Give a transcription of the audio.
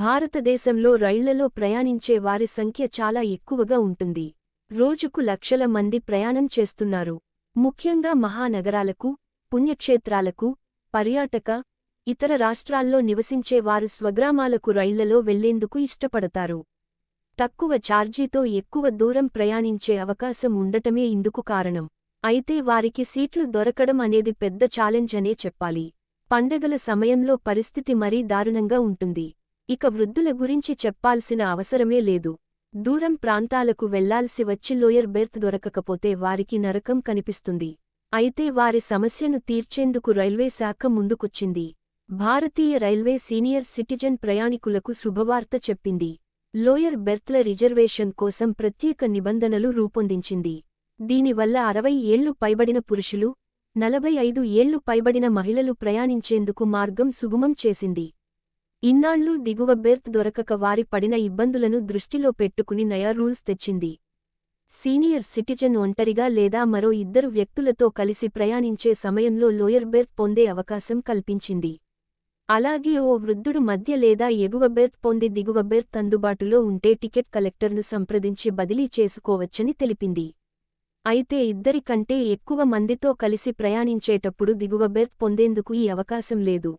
భారతదేశంలో రైళ్ళలో ప్రయాణించే వారి సంఖ్య చాలా ఎక్కువగా ఉంటుంది. రోజుకు లక్షల మంది ప్రయాణం చేస్తున్నారు. ముఖ్యంగా మహానగరాలకు పుణ్యక్షేత్రాలకు పర్యాటక ఇతర రాష్ట్రాల్లో నివసించే వారు స్వగ్రామాలకు రైళ్ళలో వెళ్ళేందుకు ఇష్టపడతారు. తక్కువ ఛార్జీతో ఎక్కువ దూరం ప్రయాణించే అవకాశం ఉండటమే ఇందుకు కారణం. అయితే వారికి సీట్లు దొరకడం అనేది పెద్ద ఛాలెంజ్ అనే చెప్పాలి. పండగల సమయంలో పరిస్థితి మరీ దారుణంగా ఉంటుంది. ఇక వృద్ధుల గురించి చెప్పాల్సిన అవసరమే లేదు. దూరం ప్రాంతాలకు వెళ్ళాల్సి వచ్చి లోయర్ బెర్త్ దొరకకపోతే వారికి నరకం కనిపిస్తుంది. అయితే వారి సమస్యను తీర్చేందుకు రైల్వే శాఖ ముందుకొచ్చింది. భారతీయ రైల్వే సీనియర్ సిటిజన్ ప్రయాణికులకు శుభవార్త చెప్పింది. లోయర్ బెర్త్ల రిజర్వేషన్ కోసం ప్రత్యేక నిబంధనలు రూపొందించింది. దీనివల్ల అరవై ఏళ్ళు పైబడిన పురుషులు నలభై ఐదు ఏళ్ళు పైబడిన మహిళలు ప్రయాణించేందుకు మార్గం సుగమం చేసింది. ఇన్నాళ్ళూ దిగువ బెర్త్ దొరకక వారి పడిన ఇబ్బందులను దృష్టిలో పెట్టుకుని నయా రూల్స్ తెచ్చింది. సీనియర్ సిటిజన్ ఒంటరిగా లేదా మరో ఇద్దరు వ్యక్తులతో కలిసి ప్రయాణించే సమయంలో లోయర్ బెర్త్ పొందే అవకాశం కల్పించింది. అలాగే ఓ వృద్ధుడు మధ్య లేదా ఎగువ బెర్త్ పొంది దిగువ బెర్త్ అందుబాటులో ఉంటే టికెట్ కలెక్టర్ను సంప్రదించి బదిలీ చేసుకోవచ్చని తెలిపింది. అయితే ఇద్దరి కంటే ఎక్కువ మందితో కలిసి ప్రయాణించేటప్పుడు దిగువ బెర్త్ పొందేందుకు ఈ అవకాశం లేదు.